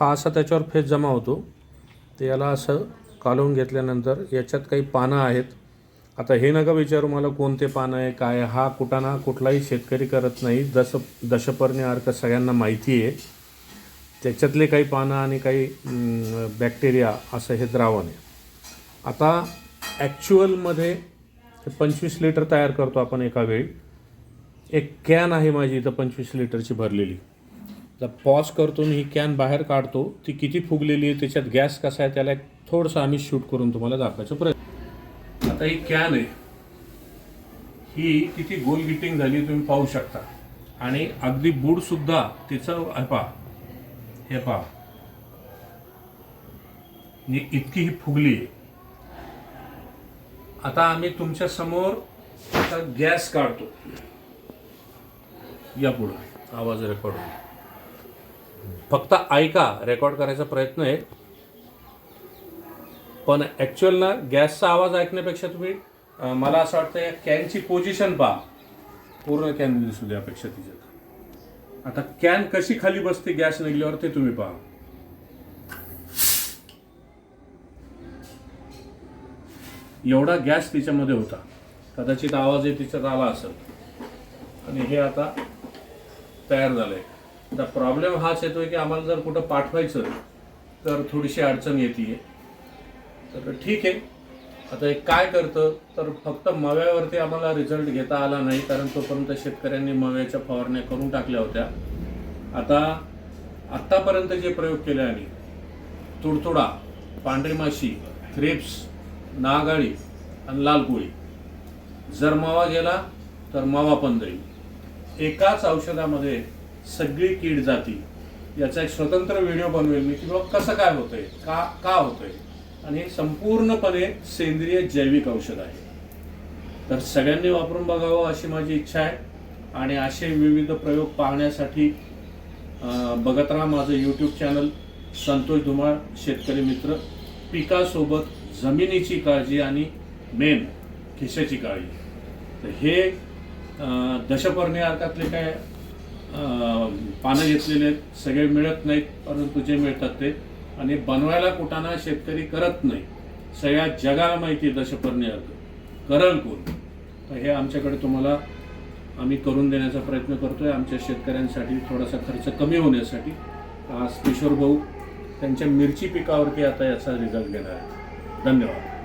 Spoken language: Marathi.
हा असा त्याच्यावर फेस जमा होतो. ते याला असं कालवून घेतल्यानंतर याच्यात काही पानं आहेत. आता हे नका विचारू मला कोणते पानं आहे काय हा कुटाणा कुठलाही शेतकरी करत नाही. दश दशपर्णी अर्क सगळ्यांना माहिती आहे. त्याच्यातले काही पानं आणि काही बॅक्टेरिया असं हे द्रावण आहे. आता ॲक्च्युअलमध्ये पंचवीस लिटर तयार करतो आपण एका वेळी. एक कॅन आहे माझी इथं पंचवीस लिटरची भरलेली. पॉज करतो आणि ही कॅन बाहेर काढतो. ती किती फुगलेली आहे त्याच्यात गॅस कसा आहे त्याला एक थोडंसं आम्ही शूट करून तुम्हाला दाखवायचा प्रयत्न. आता ही कॅन आहे. ही किती गोल गिटिंग झाली तुम्ही पाहू शकता. आणि अगदी बुडसुद्धा तिचं हे पहा. हे पहा. म्हणजे इतकी ही फुगली आहे. आता आम्ही तुमच्यासमोर आता गॅस काढतो. या पुढं. आवाज रेकॉर्ड होईल. फक्त ऐका रेकॉर्ड करायचा प्रयत्न आहे. पण ॲक्च्युअल ना गॅसचा आवाज ऐकण्यापेक्षा तुम्ही मला असं वाटतं या कॅनची पोझिशन पहा. पूर्ण कॅन दिसू द्यापेक्षा तिच्यात. आता कॅन कशी खाली बसते गॅस निघल्यावर ते तुम्ही पहा. एवढा गॅस तिच्यामध्ये होता. कदाचित आवाजही तिच्यात आला असेल. आणि हे आता तयार झालंय. आता प्रॉब्लेम हाच येतोय की आम्हाला जर कुठं पाठवायचं तर थोडीशी अडचण येते तर ठीक आहे. आता एक काय करतं तर फक्त मव्यावरती आम्हाला रिझल्ट घेता आला नाही कारण तोपर्यंत शेतकऱ्यांनी मव्याच्या फवारण्या करून टाकल्या होत्या. आता आत्तापर्यंत जे प्रयोग केले आम्ही तुडतुडा पांढरी माशी थ्रिप्स नागाळी आणि लाल कोळी जर मावा गेला तर मावा पण जाईल एकाच औषधामध्ये सगळी कीड जाती. याचा एक स्वतंत्र व्हिडिओ बनवेल मी की बाबा कसं काय होतंय? का का होतंय? आणि हे संपूर्णपणे सेंद्रिय जैविक औषध आहे. तर सगळ्यांनी वापरून बघावं अशी माझी इच्छा आहे. आणि असे विविध प्रयोग पाहण्यासाठी बघत राहा माझं यूट्यूब चॅनल संतोष धुमाळ शेतकरी मित्र. पिकासोबत जमिनीची काळजी आणि मेन खिशाची काळजी. तर हे दशपर्णी अर्थातले काय पानं घेतलेले आहेत सगळे मिळत नाहीत परंतु जे मिळतात ते. आणि बनवायला कुटाणा शेतकरी करत नाही. सगळ्या जगाला माहिती दशपर्णी अर्क करल कोण? तर हे आमच्याकडे तुम्हाला आम्ही करून देण्याचा प्रयत्न करतोय. आमच्या शेतकऱ्यांसाठी थोडासा खर्च कमी होण्यासाठी. आज किशोर भाऊ त्यांच्या मिरची पिकावरती आता याचा रिझल्ट घेणार आहे. धन्यवाद.